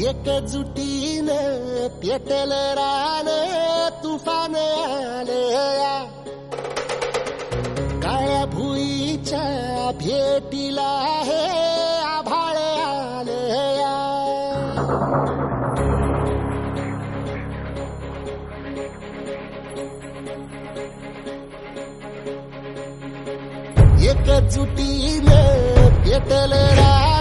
एकजुटीनं पेटेल रान तुफान आले काळ्या भुईच्या भेटीला हे आभाळ आलया एकजुटीनं पेटेल रान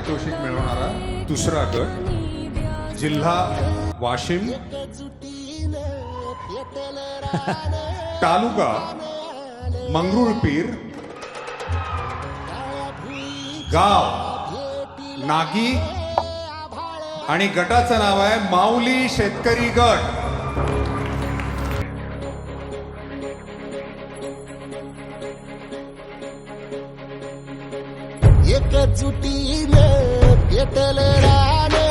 पारितोषिक मिळवणारा दुसरा गट जिल्हा वाशिम तालुका मंगरुळपीर गाव नागी आणि गटाचं नाव आहे माऊली शेतकरी गट. एकजुटीनं पेटल राणे.